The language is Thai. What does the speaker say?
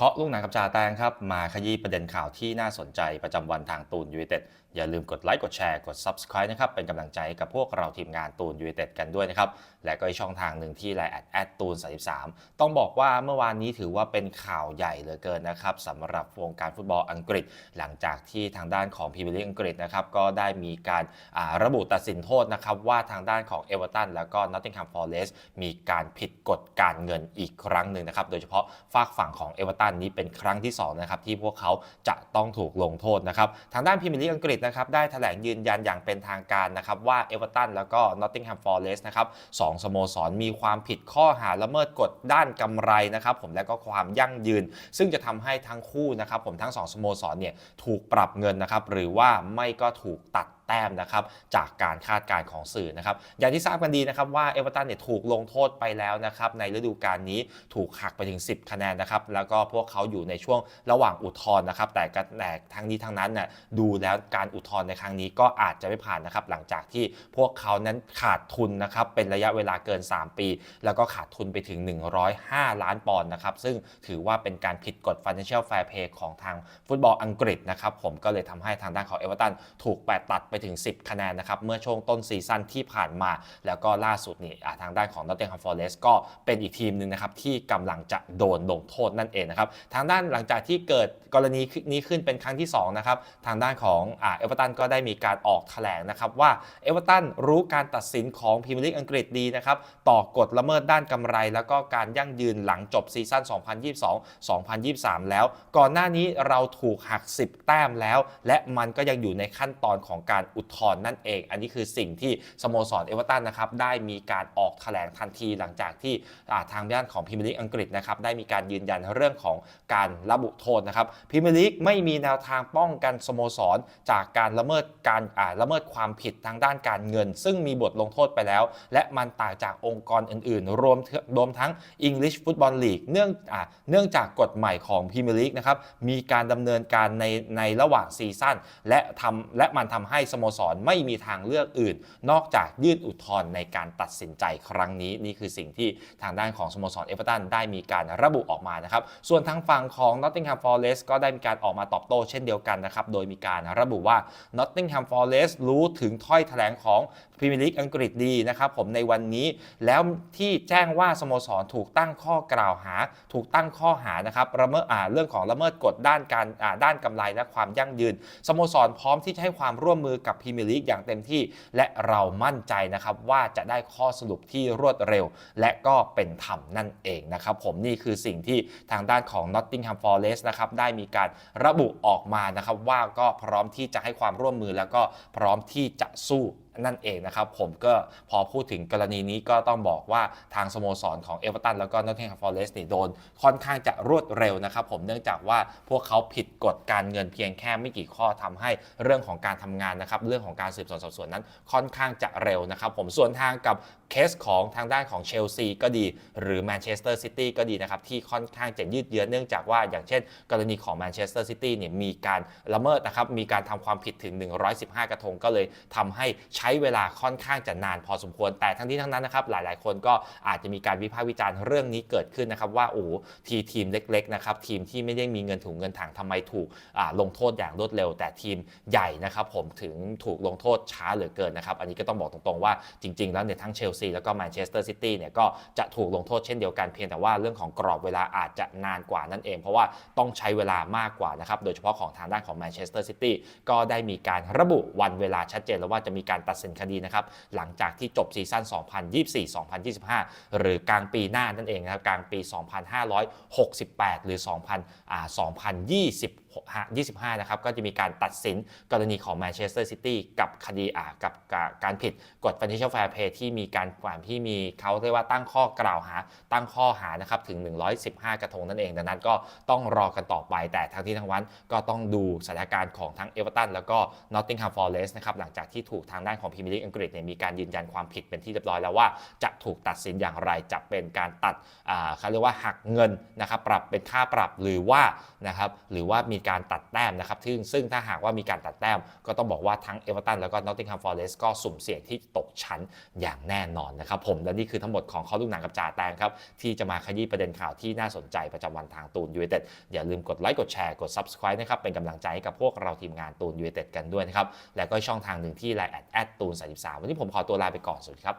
เคาะลูกหนังกับจ่าแตงครับ มาขยี้ประเด็นข่าวที่น่าสนใจประจำวันทางตูนยูไนเต็ดอย่าลืมกดไลค์กดแชร์กด Subscribe นะครับ เป็นกำลังใจกับพวกเราทีมงานตูนยูไนเต็ดกันด้วยนะครับ และก็ช่องทางหนึ่งที่ไลน์แอดแอดตูน33 ต้องบอกว่าเมื่อวานนี้ถือว่าเป็นข่าวใหญ่เหลือเกินนะครับสำหรับวงการฟุตบอลอังกฤษ หลังจากที่ทางด้านของพรีเมียร์ลีกอังกฤษนะครับก็ได้มีการาระบุตัดสินโทษนะครับว่าทางด้านของเอเวอร์ตันแล้วก็นอตติงแฮมฟอร์เรสต์มีการผิดกฎการเงินอีกครั้งหนึ่งนะครับโดยเฉพาะฝากฝั่งของเอเวอร์ตันนี้เป็นครั้งที่สองนะครับที่พวกเขาจะต้องถูกลงโทษนะครับทางด้านพรีเมียร์ลีกอังกฤษนะครับได้แถลงยืนยันอย่างเป็นทางการนะครับว่าเอเวอร์ตันแล้วก็นอตติงแฮมฟอร์เรสต์นะครับสองสโมสรมีความผิดข้อหาละเมิดกฎด้านกำไรนะครับผมและก็ความยั่งยืน ซึ่งจะทำให้ทั้งคู่นะครับผมทั้งสองสโมสรเนี่ยถูกปรับเงินนะครับหรือว่าไม่ก็ถูกตัด แต้มนะครับจากการคาดการณ์ของสื่อนะครับอย่างที่ทราบกันดีนะครับว่าเอเวอร์ตันเนี่ยถูกลงโทษไปแล้วนะครับในฤดูกาลนี้ถูกหักไปถึง 10 คะแนนนะครับแล้วก็พวกเขาอยู่ในช่วงระหว่างอุทธรณ์นะครับแต่ก็แต่ทั้งนี้ทั้งนั้นน่ะดูแล้วการอุทธรณ์ในครั้งนี้ก็อาจจะไม่ผ่านนะครับหลังจากที่พวกเขานั้นขาดทุนนะครับเป็นระยะเวลาเกิน 3 ปี แล้วก็ขาดทุนไปถึง 105 ล้านปอนด์นะครับซึ่งถือว่าเป็นการผิดกฎ Financial Fair Play ของทางฟุตบอลอังกฤษนะครับผมก็เลยทำให้ทางด้านของเอเวอร์ตันถูกแปดตัดไปถึง 10 คะแนนนะครับเมื่อช่วงต้นซีซั่นที่ผ่านมา แล้วก็ล่าสุดนี่ทางด้านของ Nottingham Forest ก็เป็นอีกทีมหนึ่งนะครับที่กำลังจะโดนลงโทษนั่นเองนะครับทางด้านหลังจากที่เกิดกรณีนี้ขึ้นเป็นครั้งที่2นะครับทางด้านของเอเวอร์ตันก็ได้มีการออกแถลงนะครับว่าเอเวอร์ตันรู้การตัดสินของพรีเมียร์ลีกอังกฤษดีนะครับต่อกฎละเมิดด้านกำไร แล้วก็การยั่งยืนหลังจบซีซั่น 2022-2023 แล้ว ก่อนหน้านี้เราถูกหัก 10 แต้มแล้ว และมันก็ยังอยู่ในขั้นตอนของการอุทธรณ์นั่นเอง อันนี้คือสิ่งที่สโมสรเอเวอร์ตันนะครับได้มีการออกแถลงทันทีหลังจากที่ทางด้านของพรีเมียร์ลีกอังกฤษนะครับได้มีการยืนยันเรื่องของการระบุโทษนะครับพรีเมียร์ลีกไม่มีแนวทางป้องกันสโมสรจากการละเมิดการละเมิดความผิดทางด้านการเงิน ซึ่งมีบทลงโทษไปแล้ว และมันต่างจากองค์กรอื่น ๆ รวมรวมทั้ง English Football League เนื่องอเนื่องจากกฎใหม่ของพรีเมียร์ลีกนะครับมีการดำเนินการในในระหว่างซีซั่นและทำและมันทำให้สโมสรไม่มีทางเลือกอื่น นอกจากยื่นอุทธรณ์ในการตัดสินใจครั้งนี้ นี่คือสิ่งที่ทางด้านของสโมสรเอเวอร์ตันได้มีการระบุออกมานะครับ ส่วนทางฝั่งของ Nottingham Forest ก็ได้มีการออกมาตอบโต้เช่นเดียวกันนะครับ โดยมีการระบุว่า Nottingham Forest รู้ถึงถ้อยแถลงของพรีเมียร์ลีกอังกฤษดีนะครับผมในวันนี้ แล้วที่แจ้งว่าสโมสรถูกตั้งข้อกล่าวหา ถูกตั้งข้อหานะครับละเมิดเรื่องของละเมิดกฎด้านการด้านกำไรและความยั่งยืนสโมสรพร้อมที่จะให้ความร่วมมือกับพรีเมียร์ลีกอย่างเต็มที่ และเรามั่นใจนะครับว่าจะได้ข้อสรุปที่รวดเร็ว และก็เป็นธรรมนั่นเองนะครับผมนี่คือสิ่งที่ทางด้านของ Nottingham Forest นะครับได้มีการระบุออกมานะครับว่าก็พร้อมที่จะให้ความร่วมมือแล้วก็พร้อมที่จะสู้ นั่นเองนะครับ ผมก็พอพูดถึงกรณีนี้ก็ต้องบอกว่าทางสโมสรของเอเวอร์ตันแล้วก็นอตเทนแฮมฟอร์เรสต์นี่โดนค่อนข้างจะรวดเร็วนะครับ ผมเนื่องจากว่าพวกเขาผิดกฎการเงินเพียงแค่ไม่กี่ข้อทำให้เรื่องของการทำงานนะครับ เรื่องของการสืบสวนสอบสวนนั้นค่อนข้างจะเร็วนะครับ ผมส่วนทางกับเคสของทางด้านของเชลซีก็ดี หรือแมนเชสเตอร์ซิตี้ก็ดีนะครับ ที่ค่อนข้างจะยืดเยื้อเนื่องจากว่าอย่างเช่น กรณีของแมนเชสเตอร์ซิตี้เนี่ยมีการละเมิดนะครับมีการทำความผิดถึง 115 กระทงก็เลยทำให้ใช้ช้เวลาค่อนข้างจะนานพอสมควร แต่ทั้งนี้ทั้งนั้นนะครับหลาย ๆ คนก็อาจจะมีการวิพากษ์วิจารณ์เรื่องนี้เกิดขึ้นนะครับว่าโอ้ทีทีมเล็ก ๆ นะครับ ทีมที่ไม่ได้มีเงินถุงเงินถังทำไมถูกลงโทษอย่างรวดเร็ว แต่ทีมใหญ่นะครับผมถึงถูกลงโทษช้าเหลือเกินนะครับ อันนี้ก็ต้องบอกตรงๆว่าจริง ๆ แล้วเนี่ยทั้งเชลซีแล้วก็แมนเชสเตอร์ซิตี้เนี่ยก็จะถูกลงโทษเช่นเดียวกันเพียงแต่ว่าเรื่องของกรอบเวลาอาจจะนานกว่านั่นเอง เพราะว่าต้องใช้เวลามากกว่านะครับโดยเฉพาะของทางด้านของแมนเชสเตอร์ซิตี้ก็ได้มีการระบุวันเวลาชัดเจนแล้วว่าจะมีการตัดสินคดีนะครับหลังจากที่จบซีซั่น 2024-2025 หรือกลางปีหน้านั่นเองนะครับกลางปี 2568 หรือ 2000 อ่า 2020 25 นะครับ ก็จะมีการตัดสินกรณีของแมนเชสเตอร์ซิตี้กับคดีอ่ากับการผิดกฎ Financial Fair Play ที่มีการความที่มีเขาเรียกว่าตั้งข้อกล่าวหา ตั้งข้อหานะครับถึง 115 กระทงนั่นเอง ดังนั้นก็ต้องรอกันต่อไป แต่ทั้งที่ทั้งวันก็ต้องดูสถานการณ์ของทั้งเอเวอร์ตันแล้วก็ Nottingham Forest นะครับหลังจากที่ถูกทางด้านของพรีเมียร์ลีกอังกฤษเนี่ยมีการยืนยันความผิดเป็นที่เรียบร้อยแล้วว่าจะถูกตัดสินอย่างไรจะเป็นการตัดอ่าเขาเรียกว่าหักเงินนะครับปรับเป็นค่าปรับหรือว่านะครับหรือว่ามีการตัดแต้มนะครับซึ่งซึ่งถ้าหากว่ามีการตัดแต้ม ก็ต้องบอกว่าทั้งเอเวอร์ตันแล้วก็นอตติงแฮมฟอร์เรสก็สุ่มเสี่ยงที่ตกชั้นอย่างแน่นอนนะครับผมและนี่คือทั้งหมดของข้อลูกหนังกับจ่าแตงครับที่จะมาขยี้ประเด็นข่าวที่น่าสนใจประจำวันทางตูนยู i นเต็ดอย่าลืมกดไลค์กดแชร์กด Subscribe นะครับเป็นกำลังใจให้กับพวกเราทีมงานตูนยู i นเต็ดกันด้วยนะครับและก็ช่องทางหนึ่งที่ไลน์แอดแอดตูน33วันนี้ผมขอตัวลาไปก่อนสวัสดีครับ